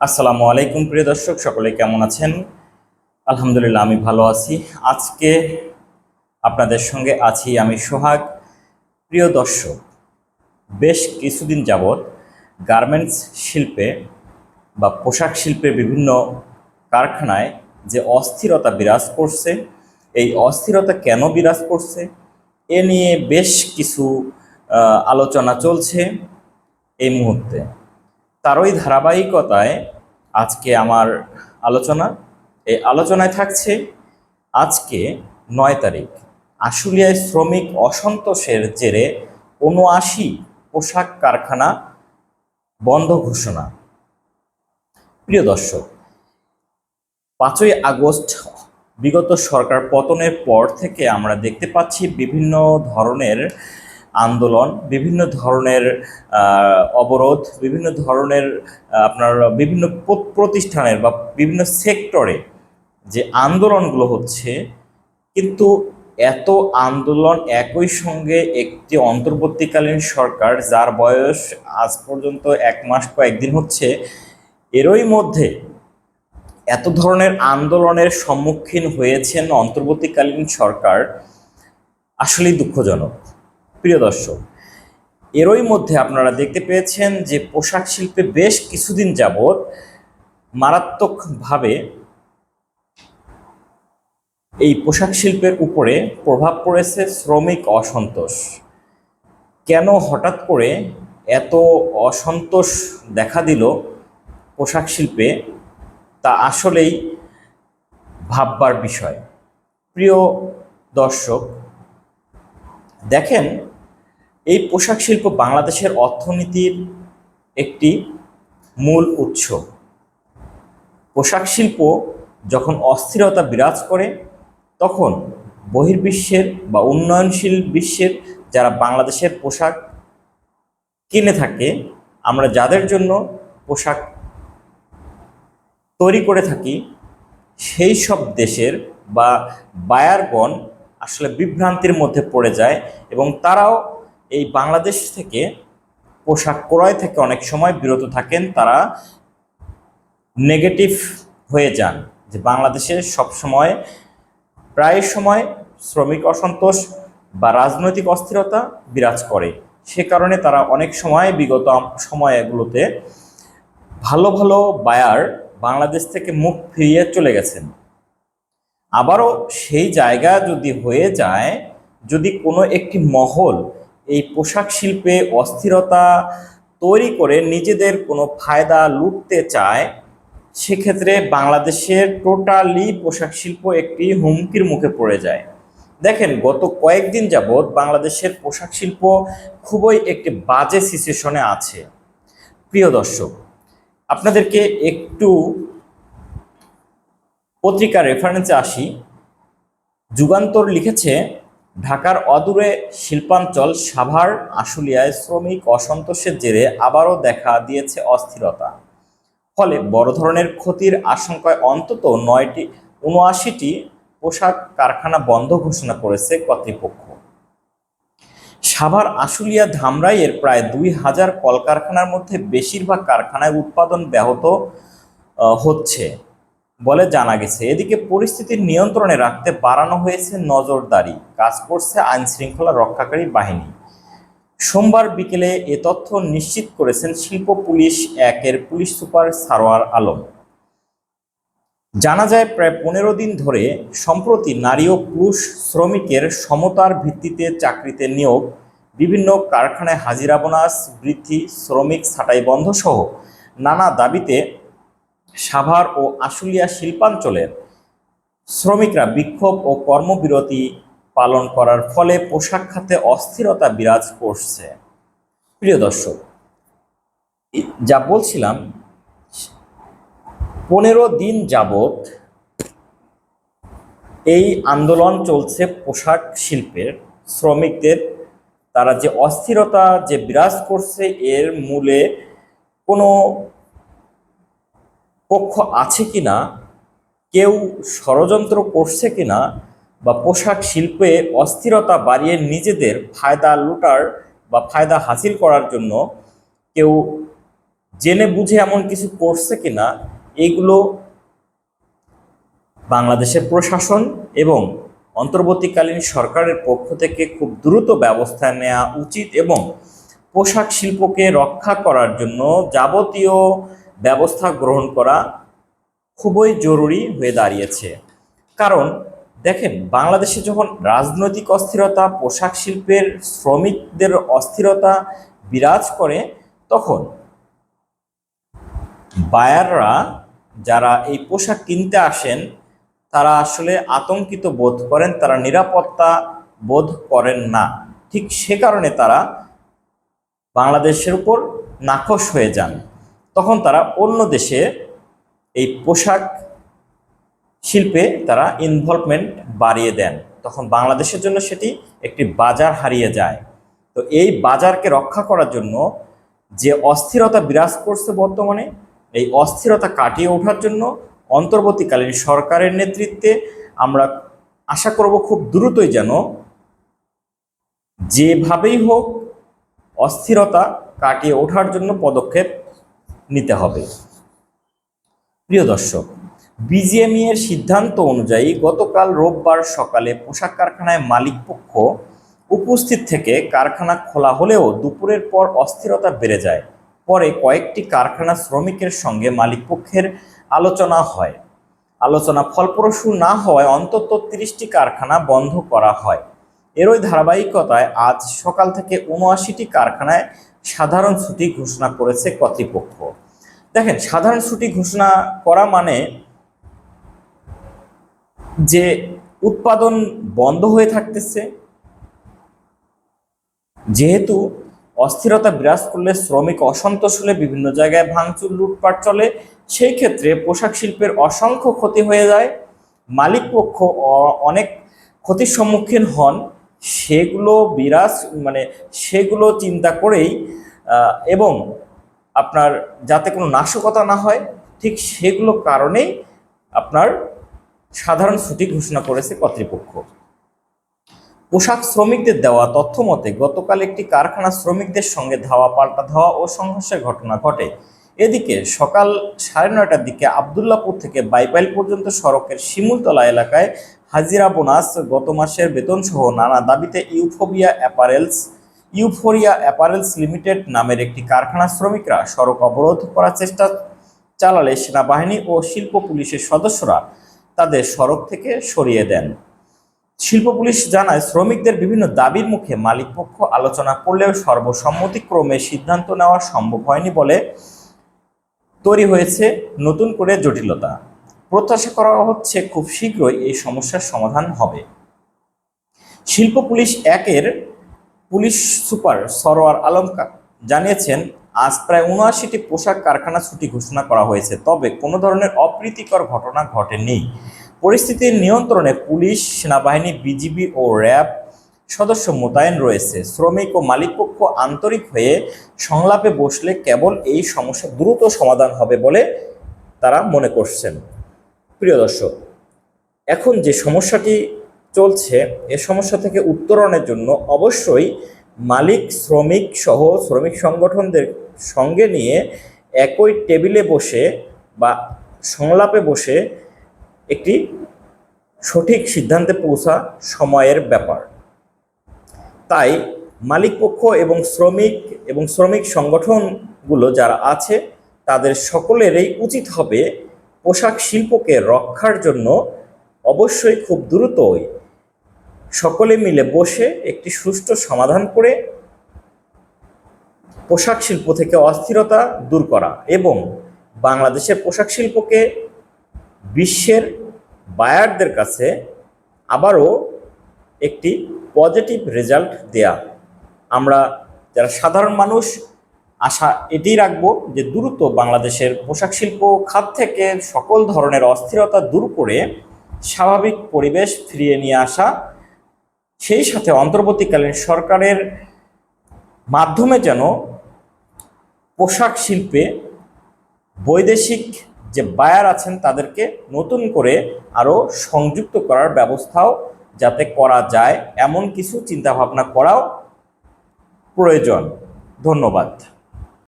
আসসালামু আলাইকুম প্রিয় দর্শক, সকলে কেমন আছেন? আলহামদুলিল্লাহ, আমি ভালো আছি। আজকে আপনাদের সঙ্গে আছি আমি সোহাগ। প্রিয় দর্শক, বেশ কিছুদিন যাবৎ গার্মেন্টস শিল্পে বা পোশাক শিল্পের বিভিন্ন কারখানায় যে অস্থিরতা বিরাজ করছে, এই অস্থিরতা কেন বিরাজ করছে, এ নিয়ে বেশ কিছু আলোচনা চলছে এই মুহূর্তে। তারই ধারাবাহিকতায় আজকে আমার আলোচনা। এই আলোচনায় থাকছে আজকে নয় তারিখ, আশুলিয়ায় শ্রমিক অসন্তোষের জেরে উনআশি পোশাক কারখানা বন্ধ ঘোষণা। প্রিয় দর্শক, পাঁচই আগস্ট বিগত সরকার পতনের পর থেকে আমরা দেখতে পাচ্ছি বিভিন্ন ধরনের আন্দোলন, বিভিন্ন ধরনের অবরোধ, বিভিন্ন ধরনের আপনার বিভিন্ন প্রতিষ্ঠানের বা বিভিন্ন সেক্টরে যে আন্দোলনগুলো হচ্ছে, কিন্তু এত আন্দোলন একই সঙ্গে একটি অন্তর্বর্তীকালীন সরকার, যার বয়স আজ পর্যন্ত এক মাস কয়েকদিন হচ্ছে, এরই মধ্যে এত ধরনের আন্দোলনের সম্মুখীন হয়েছেন অন্তর্বর্তীকালীন সরকার আসলেই দুঃখজনক। প্রিয় দর্শক, এরই মধ্যে আপনারা দেখতে পেয়েছেন যে পোশাক শিল্পে বেশ কিছুদিন যাবৎ মারাত্মকভাবে এই পোশাক শিল্পের উপরে প্রভাব পড়েছে শ্রমিক অসন্তোষ। কেন হঠাৎ করে এত অসন্তোষ দেখা দিল পোশাক শিল্পে, তা আসলেই ভাববার বিষয়। প্রিয় দর্শক দেখেন, এই পোশাক শিল্প বাংলাদেশের অর্থনীতির একটি মূল উৎস। পোশাক শিল্প যখন অস্থিরতা বিরাজ করে, তখন বহির্বিশ্বের বা উন্নয়নশীল বিশ্বের যারা বাংলাদেশের পোশাক কিনে থাকে, আমরা যাদের জন্য পোশাক তৈরি করে থাকি, সেই সব দেশের বা বায়ারগণ আসলে বিভ্রান্তির মধ্যে পড়ে যায় এবং তারাও এই বাংলাদেশ থেকে পোশাক ক্রয় থেকে অনেক সময় বিরত থাকেন, তারা নেগেটিভ হয়ে যান যে বাংলাদেশে সব সময়, প্রায় সময় শ্রমিক অসন্তোষ বা রাজনৈতিক অস্থিরতা বিরাজ করে। সে কারণে তারা অনেক সময় বিগত সময়গুলোতে ভালো ভালো বায়ার বাংলাদেশ থেকে মুখ ফিরিয়ে চলে গেছেন। আবারও সেই জায়গা যদি হয়ে যায়, যদি কোনো একটি মহল এই পোশাক শিল্পে অস্থিরতা তৈরি করে নিজেদের কোনো ফায়দা লুটতে চায়, সেক্ষেত্রে বাংলাদেশের টোটালি পোশাক শিল্প একটি হুমকির মুখে পড়ে যায়। দেখেন, গত কয়েকদিন যাবৎ বাংলাদেশের পোশাক শিল্প খুবই একটি বাজে সিচুয়েশনে আছে। প্রিয় দর্শক, আপনাদেরকে একটু পত্রিকা রেফারেন্সে আসি। যুগান্তর লিখেছে, ঢাকার অদূরে শিল্পাঞ্চল সাভার আশুলিয়ায় শ্রমিক অসন্তোষের জেরে আবারও দেখা দিয়েছে অস্থিরতা। ফলে বড় ধরনের ক্ষতির আশঙ্কায় অন্তত নয়টি উনআশিটি পোশাক কারখানা বন্ধ ঘোষণা করেছে কর্তৃপক্ষ। সাভার আশুলিয়া ধামরাইয়ের প্রায় দুই হাজার কলকারখানার মধ্যে বেশিরভাগ কারখানায় উৎপাদন ব্যাহত হচ্ছে। বলে জানা গেছে। এদিকে পরিস্থিতি নিয়ন্ত্রণে রাখতে বাড়ানো হয়েছে নজরদারি। কাজ করছে আইন শৃঙ্খলা রক্ষাকারী বাহিনী। সোমবার বিকেলে এ তথ্য নিশ্চিত করেছেন শিল্প পুলিশ একের পুলিশ সুপার সারোয়ার আলম। জানা যায়, প্রায় পনেরো দিন ধরে সম্প্রতি নারী ও পুরুষ শ্রমিকের সমতার ভিত্তিতে চাকরিতে নিয়োগ, বিভিন্ন কারখানায় হাজিরা বোনাস, বৃদ্ধি, শ্রমিক ছাঁটাই বন্ধ সহ নানা দাবিতে সাভার ও আশুলিয়া শিল্পাঞ্চলের শ্রমিকরা বিক্ষোভ ও কর্মবিরতি পালন করার ফলে পোশাক খাতে অস্থিরতা বিরাজ করছে। প্রিয় দর্শক যা বলছিলাম, পনেরো দিন যাবত এই আন্দোলন চলছে পোশাক শিল্পের। শ্রমিকদের, তারা যে অস্থিরতা যে বিরাজ করছে, এর মূলে কোনো পক্ষ আছে কিনা, কেউ ষড়যন্ত্র করছে কিনা বা পোশাক শিল্পে অস্থিরতা বাড়িয়ে নিজেদের ফায়দা লুটার বা ফায়দা হাসিল করার জন্য কেউ জেনে বুঝে এমন কিছু করছে কিনা, এগুলো বাংলাদেশের প্রশাসন এবং অন্তর্বর্তীকালীন সরকারের পক্ষ থেকে খুব দ্রুত ব্যবস্থা নেওয়া উচিত এবং পোশাক শিল্পকে রক্ষা করার জন্য যাবতীয় ব্যবস্থা গ্রহণ করা খুবই জরুরি হয়ে দাঁড়িয়েছে। কারণ, দেখেন, বাংলাদেশে যখন রাজনৈতিক অস্থিরতা, পোশাক শিল্পের শ্রমিকদের অস্থিরতা বিরাজ করে, তখন বায়াররা যারা এই পোশাক কিনতে আসেন, তারা আসলে আতঙ্কিত বোধ করেন, তারা নিরাপত্তা বোধ করেন না। ঠিক সে কারণে তারা বাংলাদেশের উপর নাখোশ হয়ে যান। তখন তারা অন্য দেশে এই পোশাক শিল্পে তারা ইনভলভমেন্ট বাড়িয়ে দেন। তখন বাংলাদেশের জন্য সেটি একটি বাজার হারিয়ে যায়। তো এই বাজারকে রক্ষা করার জন্য যে অস্থিরতা বিরাজ করছে বর্তমানে, এই অস্থিরতা কাটিয়ে ওঠার জন্য অন্তর্বর্তীকালীন সরকারের নেতৃত্বে আমরা আশা করব খুব দ্রুতই যেন যেভাবেই হোক অস্থিরতা কাটিয়ে ওঠার জন্য পদক্ষেপ নিতে হবে। প্রিয় দর্শক বিজিএমই এর সিদ্ধান্ত অনুযায়ী গতকাল রোববার সকালে পোশাক কারখানায় মালিক পক্ষ উপস্থিত থেকে কারখানা খোলা হলেও দুপুরের পর অস্থিরতা বেড়ে যায়। পরে কয়েকটি কারখানা শ্রমিকের সঙ্গে মালিকপক্ষের আলোচনা হয়। আলোচনা ফলপ্রসূ না হওয়ায় অন্তত তিরিশটি কারখানা বন্ধ করা হয়। এরই ধারাবাহিকতায় আজ সকাল থেকে উনআশিটি কারখানায় সাধারণ ছুটি ঘোষণা করেছে কর্তৃপক্ষ। দেখেন, সাধারণ ছুটি ঘোষণা করা মানে যে উৎপাদন বন্ধ হয়ে থাকতেছে, যেহেতু অস্থিরতা বিরাজ করলে শ্রমিক অসন্তোষ হলে বিভিন্ন জায়গায় ভাঙচুর, লুটপাট চলে, সেই ক্ষেত্রে পোশাক শিল্পের অসংখ্য ক্ষতি হয়ে যায়। মালিক পক্ষ অনেক ক্ষতির সম্মুখীন হন। সেগুলো বিরাজ মানে সেগুলো চিন্তা করেই এবং আপনার যাতে কোনো নাশকতা না হয়, ঠিক সেগুলো কারণেই আপনার সাধারণ ছুটি ঘোষণা করেছে কর্তৃপক্ষ। পোশাক শ্রমিকদের দেওয়া তথ্য মতে, গতকাল একটি কারখানা শ্রমিকদের সঙ্গে ধাওয়া পাল্টা ধাওয়া ও সংঘর্ষের ঘটনা ঘটে। এদিকে সকাল সাড়ে নয়টার দিকে আবদুল্লাপুর থেকে বাইপাইল পর্যন্ত সড়কের শিমুলতলা এলাকায় হাজিরা বোনাস গত মাসের বেতন সহ নানা দাবিতে euphoria apparels, euphoria apparels limited নামের একটি কারখানা শ্রমিকরা সড়ক অবরোধ করার চেষ্টা চালালে সেনাবাহিনী ও শিল্প পুলিশের সদস্যরা তাদের সড়ক থেকে সরিয়ে দেন। শিল্প পুলিশ জানায়, শ্রমিকদের বিভিন্ন দাবির মুখে মালিকপক্ষ আলোচনা করলেও সর্বসম্মতিক্রমে সিদ্ধান্ত নেওয়া সম্ভব হয়নি বলে তৈরি হয়েছে নতুন করে জটিলতা। প্রত্যাশা করা হচ্ছে খুব শীঘ্রই এই সমস্যার সমাধান হবে। শিল্প পুলিশ একের পুলিশ সুপার সরোয়ার আলম জানিয়েছেন, আজ প্রায় উনআশিটি পোশাক কারখানা ছুটি ঘোষণা করা হয়েছে, তবে কোনো ধরনের অপ্রীতিকর ঘটনা ঘটেনি। পরিস্থিতির নিয়ন্ত্রণে পুলিশ, সেনাবাহিনী, বিজিবি ও র্যাব সদস্য মোতায়েন রয়েছে। শ্রমিক ও মালিকপক্ষ আন্তরিক হয়ে সংলাপে বসলে কেবল এই সমস্যা দ্রুত সমাধান হবে বলে তারা মনে করছেন। প্রিয় দর্শক, এখন যে সমস্যাটি চলছে, এ সমস্যা থেকে উত্তরণের জন্য অবশ্যই মালিক, শ্রমিক সহ শ্রমিক সংগঠনদের সঙ্গে নিয়ে একই টেবিলে বসে বা সংলাপে বসে একটি সঠিক সিদ্ধান্তে পৌঁছা সময়ের ব্যাপার। তাই মালিকপক্ষ এবং শ্রমিক এবং শ্রমিক সংগঠনগুলো যারা আছে, তাদের সকলেরই উচিত হবে পোশাক শিল্পকে রক্ষার জন্য অবশ্যই খুব দ্রুতই সকলে মিলে বসে একটি সুষ্ঠু সমাধান করে পোশাক শিল্প থেকে অস্থিরতা দূর করা এবং বাংলাদেশের পোশাক শিল্পকে বিশ্বের বায়ারদের কাছে আবারও একটি পজিটিভ রেজাল্ট দেয়া। আমরা যারা সাধারণ মানুষ আশা এটিই রাখব যে দ্রুত বাংলাদেশের পোশাক শিল্প খাত থেকে সকল ধরনের অস্থিরতা দূর করে স্বাভাবিক পরিবেশ ফিরিয়ে নিয়ে আসা, সেই সাথে অন্তর্বর্তীকালীন সরকারের মাধ্যমে যেন পোশাক শিল্পে বৈদেশিক যে বায়ার আছেন তাদেরকে নতুন করে আরও সংযুক্ত করার ব্যবস্থাও যাতে করা যায়, এমন কিছু চিন্তাভাবনা করাও প্রয়োজন। ধন্যবাদ।